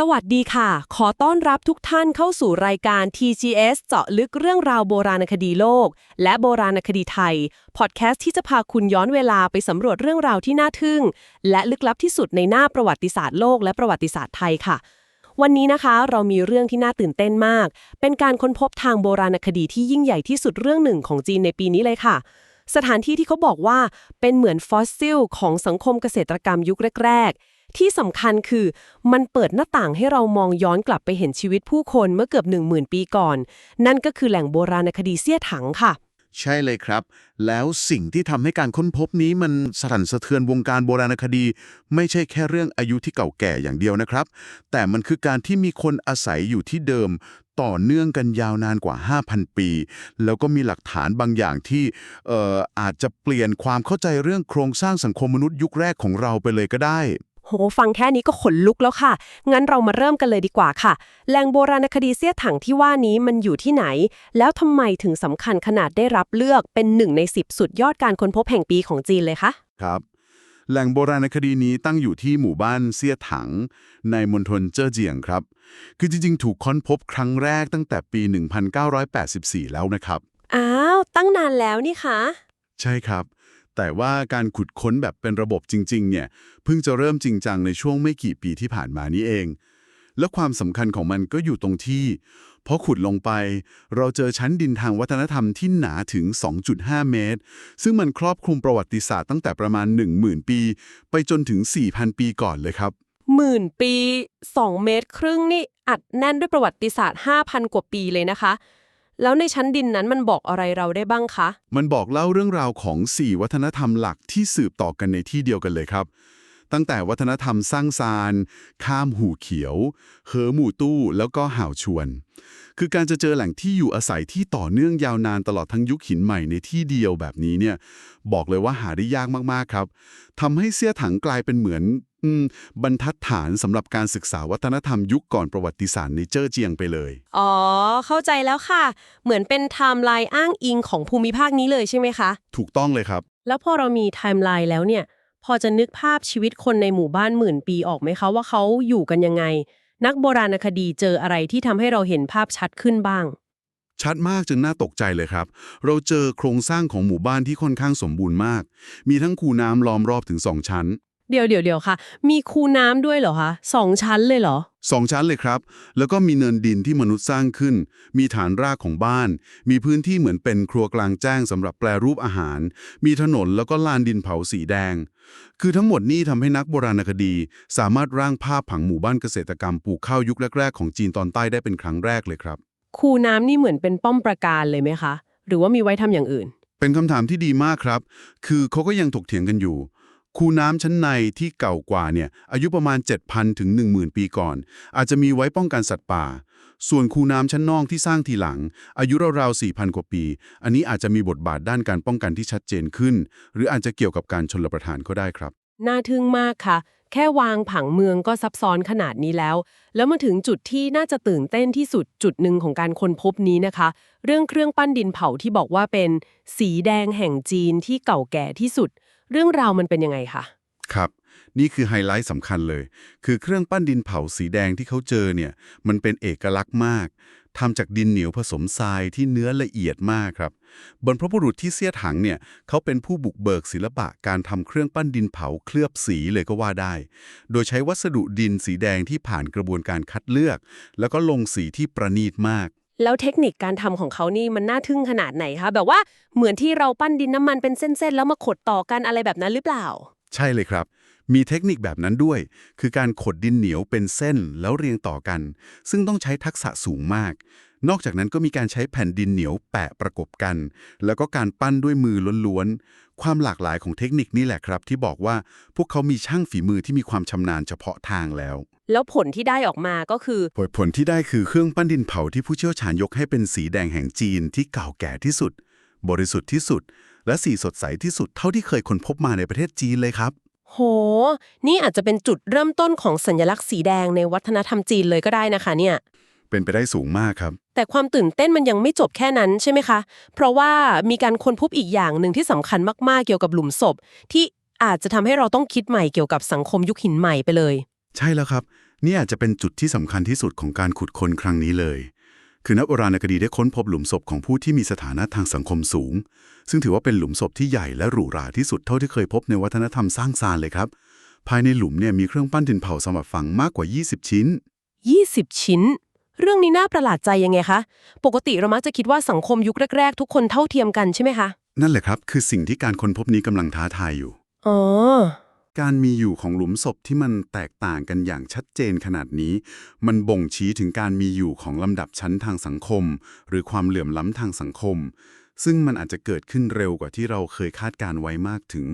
สวัสดีค่ะ ขอต้อนรับทุกท่านเข้าสู่รายการ TGS เจาะลึกเรื่องราวโบราณคดีโลก และโบราณคดีไทย พอดแคสต์ที่จะพาคุณย้อนเวลาไปสำรวจเรื่องราวที่น่าทึ่ง และลึกลับที่สุดในหน้าประวัติศาสตร์โลกและประวัติศาสตร์ไทยค่ะ วันนี้นะคะเรามีเรื่องที่น่าตื่นเต้นมาก เป็นการค้นพบทางโบราณคดีที่ยิ่งใหญ่ที่สุดเรื่องหนึ่งของจีนในปีนี้เลยค่ะสถานที่ที่เขาบอกว่าเป็นเหมือนฟอสซิลของสังคมเกษตรกรรมยุคแรกๆ ที่สำคัญคือมันเปิดหน้าต่างให้เรามองย้อนกลับไปเห็นชีวิตผู้คนเมื่อเกือบ 10,000 ปีก่อน นั่นก็คือแหล่งโบราณคดีเสี้ยถังค่ะ ใช่เลยครับ แล้วสิ่งที่ทำให้การค้นพบนี้มันสะทันสะเทือนวงการโบราณคดี ไม่ใช่แค่เรื่องอายุที่เก่าแก่อย่างเดียวนะครับ แต่มันคือการที่มีคนอาศัยอยู่ที่เดิม ต่อเนื่องกันยาวนานกว่า 5,000 ปี แล้วก็มีหลักฐานบางอย่างที่เอ่ออาจจะเปลี่ยนความเข้าใจเรื่องโครงสร้างสังคมมนุษย์ยุคแรกของเราไปเลยก็ได้ โห ฟังแค่นี้ก็ขนลุกแล้วค่ะ งั้นเรามาเริ่มกันเลยดีกว่าค่ะ แหล่งโบราณคดีเสี้ยถังที่ว่านี้มันอยู่ที่ไหน แล้วทำไมถึงสำคัญขนาดได้รับเลือกเป็นหนึ่งใน 10 สุดยอดการค้นพบแห่งปีของจีนเลยคะครับ แหล่งโบราณคดีนี้ตั้งอยู่ที่หมู่บ้านเซี่ยถัง ในมณฑลเจ้อเจียงครับ คือจริงๆ ถูกค้นพบครั้งแรกตั้งแต่ปี 1984 แล้วนะครับ อ้าว ตั้งนานแล้วนี่คะ ใช่ครับ แต่ว่าการขุดค้นแบบเป็นระบบจริงๆ เนี่ยเพิ่งจะเริ่มจริงจังในช่วงไม่กี่ปีที่ผ่านมานี้เอง และความสำคัญของมันก็อยู่ตรงที่พอขุดลงไป เราเจอชั้นดินทางวัฒนธรรมที่หนาถึง 2.5 เมตร ซึ่งมันครอบคลุมประวัติศาสตร์ตั้งแต่ประมาณ 10,000 ปี ไปจนถึง 4,000 ปีก่อนเลยครับหมื่นปี 2 เมตร ครึ่งนี่อัดแน่นด้วยประวัติศาสตร์ 5,000 กว่าปีเลยนะคะ แล้วในชั้นดินนั้นมันบอกอะไรเราได้บ้างคะ มันบอกเล่าเรื่องราวของ 4 วัฒนธรรมหลักที่สืบต่อกันในที่เดียวกันเลยครับ ตั้งแต่วัฒนธรรมสร้างซาน ข้ามหูเขียว เหอหมู่ตู้ แล้วก็ห่าวชวน คือการจะเจอแหล่งที่อยู่อาศัยที่ต่อเนื่องยาวนานตลอดทั้งยุคหินใหม่ในที่เดียวแบบนี้เนี่ย บอกเลยว่าหาได้ยากมากๆครับทำให้เสี้ยถังกลายเป็นเหมือน บรรทัดฐานสำหรับการศึกษาวัฒนธรรมยุคก่อนประวัติศาสตร์ในเจ้อเจียงไปเลย อ๋อ เข้าใจแล้วค่ะ เหมือนเป็นไทม์ไลน์อ้างอิงของภูมิภาคนี้เลยใช่ไหมคะ ถูกต้องเลยครับ แล้วพอเรามีไทม์ไลน์แล้วเนี่ย พอจะนึกภาพชีวิตคนในหมู่บ้านหมื่นปีออกไหมคะว่าเขาอยู่กันยังไง นักโบราณคดีเจออะไรที่ทำให้เราเห็นภาพชัดขึ้นบ้างชัดมากจนน่าตกใจเลยครับ เราเจอโครงสร้างของหมู่บ้านที่ค่อนข้างสมบูรณ์มาก มีทั้งคูน้ำล้อมรอบถึง2ชั้น เดี๋ยวเดี๋ยวเดี๋ยวค่ะ มีคูน้ำด้วยเหรอคะสองชั้นเลยเหรอ2ชั้นเลยครับ แล้วก็มีเนินดินที่มนุษย์สร้างขึ้น มีฐานรากของบ้าน มีพื้นที่เหมือนเป็นครัวกลางแจ้งสำหรับแปรรูปอาหาร มีถนนแล้วก็ลานดินเผาสีแดง คือทั้งหมดนี้ทำให้นักโบราณคดี สามารถร่างภาพผังหมู่บ้านเกษตรกรรมปลูกข้าวยุคแรกๆของจีนตอนใต้ได้เป็นครั้งแรกเลยครับ คูน้ำนี่เหมือนเป็นป้อมปราการเลยไหมคะ หรือว่ามีไว้ทำอย่างอื่น เป็นคำถามที่ดีมากครับ คือเขาก็ยังถกเถียงกันอยู่ คูน้ำชั้นในที่เก่ากว่าเนี่ยอายุประมาณ 7,000 ถึง 10,000 ปีก่อน อาจจะมีไว้ป้องกันสัตว์ป่า ส่วนคูน้ำชั้นนอกที่สร้างทีหลัง อายุราวๆ 4,000 กว่าปี อันนี้อาจจะมีบทบาทด้านการป้องกันที่ชัดเจนขึ้น หรืออาจจะเกี่ยวกับการชนระประทานก็ได้ครับ น่าทึ่งมากค่ะ แค่วางผังเมืองก็ซับซ้อนขนาดนี้แล้ว แล้วมาถึงจุดที่น่าจะตื่นเต้นที่สุดจุดหนึ่งของการค้นพบนี้นะคะ เรื่องเครื่องปั้นดินเผาที่บอกว่าเป็น สีแดงแห่งจีนที่เก่าแก่ที่สุด เรื่องราวมันเป็นยังไงคะครับ นี่คือไฮไลท์สำคัญเลย คือเครื่องปั้นดินเผาสีแดงที่เขาเจอเนี่ย มันเป็นเอกลักษณ์มากทำจากดินเหนียวผสมทรายที่เนื้อละเอียดมากครับ บรรพบุรุษที่เสียถังเนี่ยเขาเป็นผู้บุกเบิกศิลปะการทำเครื่องปั้นดินเผาเคลือบสีเลยก็ว่าได้ โดยใช้วัสดุดินสีแดงที่ผ่านกระบวนการคัดเลือก แล้วก็ลงสีที่ประณีตมาก แล้วเทคนิคการทำของเขานี่มันน่าทึ่งขนาดไหนคะ แบบว่าเหมือนที่เราปั้นดินน้ำมันเป็นเส้นๆ แล้วมาขดต่อกันอะไรแบบนั้นหรือเปล่า ใช่เลยครับ มีเทคนิคแบบนั้นด้วย คือการขดดินเหนียวเป็นเส้นแล้วเรียงต่อกัน ซึ่งต้องใช้ทักษะสูงมาก นอกจากนั้นก็มีการใช้แผ่นดินเหนียวแปะประกบกัน แล้วก็การปั้นด้วยมือล้วนๆ ความหลากหลายของเทคนิคนี่แหละครับ ที่บอกว่าพวกเขามีช่างฝีมือที่มีความชำนาญเฉพาะทางแล้ว แล้วผลที่ได้ออกมาก็คือ ผลผลที่ได้คือเครื่องปั้นดินเผาที่ผู้เชี่ยวชาญยกให้เป็นสีแดงแห่งจีนที่เก่าแก่ที่สุด บริสุทธิ์ที่สุด และสีสดใสที่สุดเท่าที่เคยค้นพบมาในประเทศจีนเลยครับโห นี่อาจจะเป็นจุดเริ่มต้นของสัญลักษณ์สีแดงในวัฒนธรรมจีนเลยก็ได้นะคะเนี่ย เป็นไปได้สูงมากครับ แต่ความตื่นเต้นมันยังไม่จบแค่นั้นใช่ไหมคะ เพราะว่ามีการค้นพบอีกอย่างหนึ่งที่สำคัญมากๆเกี่ยวกับหลุมศพ ที่อาจจะทำให้เราต้องคิดใหม่เกี่ยวกับสังคมยุคหินใหม่ไปเลย ใช่แล้วครับ นี่อาจจะเป็นจุดที่สำคัญที่สุดของการขุดค้นครั้งนี้เลย คือนักโบราณคดีได้ค้นพบหลุมศพของผู้ที่มีสถานะทางสังคมสูง ซึ่งถือว่าเป็นหลุมศพที่ใหญ่และหรูหราที่สุดเท่าที่เคยพบในวัฒนธรรมสร้างซานเลยครับภายในหลุมเนี่ยมีเครื่องปั้นดินเผาสำหรับฝังมากกว่า 20 ชิ้น 20 ชิ้น เรื่องนี้น่าประหลาดใจยังไงคะ ปกติเรามักจะคิดว่าสังคมยุคแรก ๆ ทุกคนเท่าเทียมกันใช่ไหมคะ นั่นแหละครับ คือสิ่งที่การค้นพบนี้กำลังท้าทายอยู่ อ๋อ การมีอยู่ของหลุมศพที่มันแตกต่างกันอย่างชัดเจนขนาดนี้ มันบ่งชี้ถึงการมีอยู่ของลำดับชั้นทางสังคม หรือความเหลื่อมล้ำทางสังคม ซึ่งมันอาจจะเกิดขึ้นเร็วกว่าที่เราเคยคาดการไว้มากถึง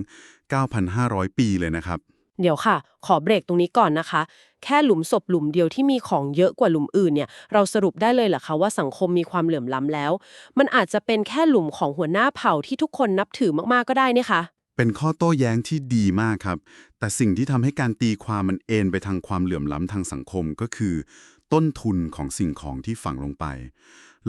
9,500 ปีเลยนะครับ เดี๋ยวค่ะ ขอเบรกตรงนี้ก่อนนะคะ แค่หลุมศพหลุมเดียวที่มีของเยอะกว่าหลุมอื่นเนี่ย เราสรุปได้เลยเหรอคะว่าสังคมมีความเหลื่อมล้ำแล้ว มันอาจจะเป็นแค่หลุมของหัวหน้าเผ่าที่ทุกคนนับถือมากๆก็ได้นี่คะเป็นข้อโต้แย้งที่ดีมากครับ แต่สิ่งที่ทำให้การตีความมันเอนไปทางความเหลื่อมล้ำทางสังคมก็คือ ต้นทุนของสิ่งของที่ฝังลงไป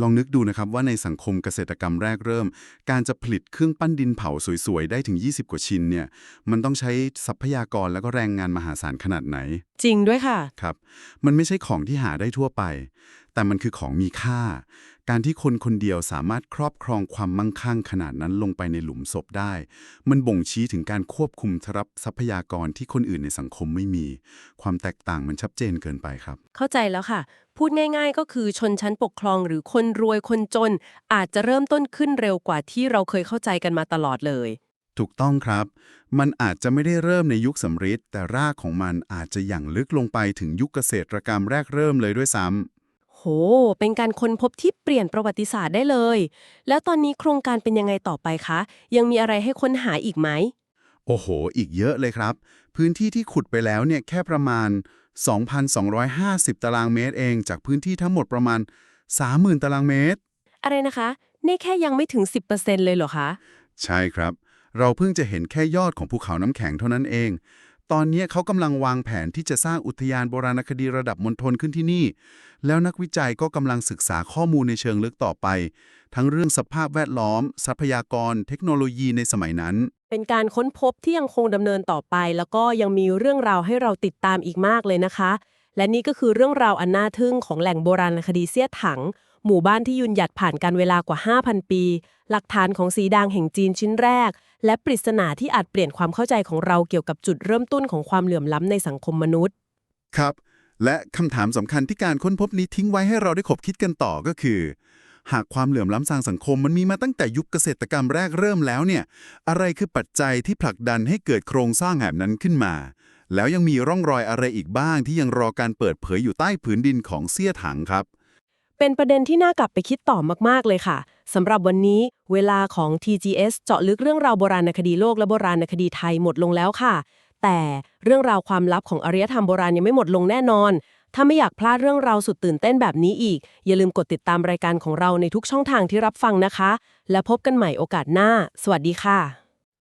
ลองนึกดูนะครับว่าในสังคมเกษตรกรรมแรกเริ่ม การจะผลิตเครื่องปั้นดินเผาสวยๆ ได้ถึง 20 กว่าชิ้นเนี่ยมันต้องใช้ทรัพยากรแล้วก็แรงงานมหาศาลขนาดไหน จริงด้วยค่ะครับ มันไม่ใช่ของที่หาได้ทั่วไป แต่มันคือของมีค่า การที่คนคนเดียวสามารถครอบครองความมั่งคั่งขนาดนั้นลงไปในหลุมศพได้ มันบ่งชี้ถึงการควบคุมทรัพย์ทรัพยากรที่คนอื่นในสังคมไม่มี ความแตกต่างมันชัดเจนเกินไปครับ เข้าใจแล้วค่ะ พูดง่าย ๆ ก็คือชนชั้นปกครองหรือคนรวยคนจน อาจจะเริ่มต้นขึ้นเร็วกว่าที่เราเคยเข้าใจกันมาตลอดเลยถูกต้องครับ มันอาจจะไม่ได้เริ่มในยุคสำริดแต่รากของมันอาจจะหยั่งลึกลงไปถึงยุคเกษตรกรรมแรกเริ่มเลยด้วยซ้ำโห เป็นการค้นพบที่เปลี่ยนประวัติศาสตร์ได้เลย แล้วตอนนี้โครงการเป็นยังไงต่อไปคะ ยังมีอะไรให้ค้นหาอีกไหม โอ้โห อีกเยอะเลยครับ พื้นที่ที่ขุดไปแล้วเนี่ยแค่ประมาณ 2,250 ตารางเมตรเอง จากพื้นที่ทั้งหมดประมาณ 30,000 ตารางเมตร อะไรนะคะ นี่แค่ยังไม่ถึง 10%เลยเหรอคะ ใช่ครับ เราเพิ่งจะเห็นแค่ยอดของภูเขาน้ำแข็งเท่านั้นเอง ตอนนี้เขากำลังวางแผนที่จะสร้างอุทยานโบราณคดีระดับมณฑลขึ้นที่นี่ แล้วนักวิจัยก็กำลังศึกษาข้อมูลในเชิงลึกต่อไป ทั้งเรื่องสภาพแวดล้อม ทรัพยากร เทคโนโลยีในสมัยนั้น เป็นการค้นพบที่ยังคงดำเนินต่อไป แล้วก็ยังมีเรื่องราวให้เราติดตามอีกมากเลยนะคะ และนี่ก็คือเรื่องราวอันน่าทึ่งของแหล่งโบราณคดีเสี้ยถัง หมู่บ้านที่ยืนหยัดผ่านการเวลากว่า 5,000 ปี หลักฐานของสีดางแห่งจีนชิ้นแรก และปริศนาที่อาจเปลี่ยนความเข้าใจของเราเกี่ยวกับจุดเริ่มต้นของความเหลื่อมล้ำในสังคมมนุษย์ ครับ และคำถามสำคัญที่การค้นพบนี้ทิ้งไว้ให้เราได้ขบคิดกันต่อก็คือ หากความเหลื่อมล้ำทางสังคมมันมีมาตั้งแต่ยุคเกษตรกรรมแรกเริ่มแล้วเนี่ยอะไรคือปัจจัยที่ผลักดันให้เกิดโครงสร้างแบบนั้นขึ้นมาแล้วยังมีร่องรอยอะไรอีกบ้างที่ยังรอการเปิดเผยอยู่ใต้ผืนดินของเสี้ยถังครับ เป็นประเด็นที่น่ากลับไปคิดต่อมาก ๆ เลยค่ะสำหรับวันนี้ เวลาของ TGS เจาะลึกเรื่องราวโบราณคดีโลกและโบราณคดีไทยหมดลงแล้วค่ะ แต่เรื่องราวความลับของอารยธรรมโบราณยังไม่หมดลงแน่นอน ถ้าไม่อยากพลาดเรื่องราวสุดตื่นเต้นแบบนี้อีก อย่าลืมกดติดตามรายการของเราในทุกช่องทางที่รับฟังนะคะ และพบกันใหม่โอกาสหน้า สวัสดีค่ะ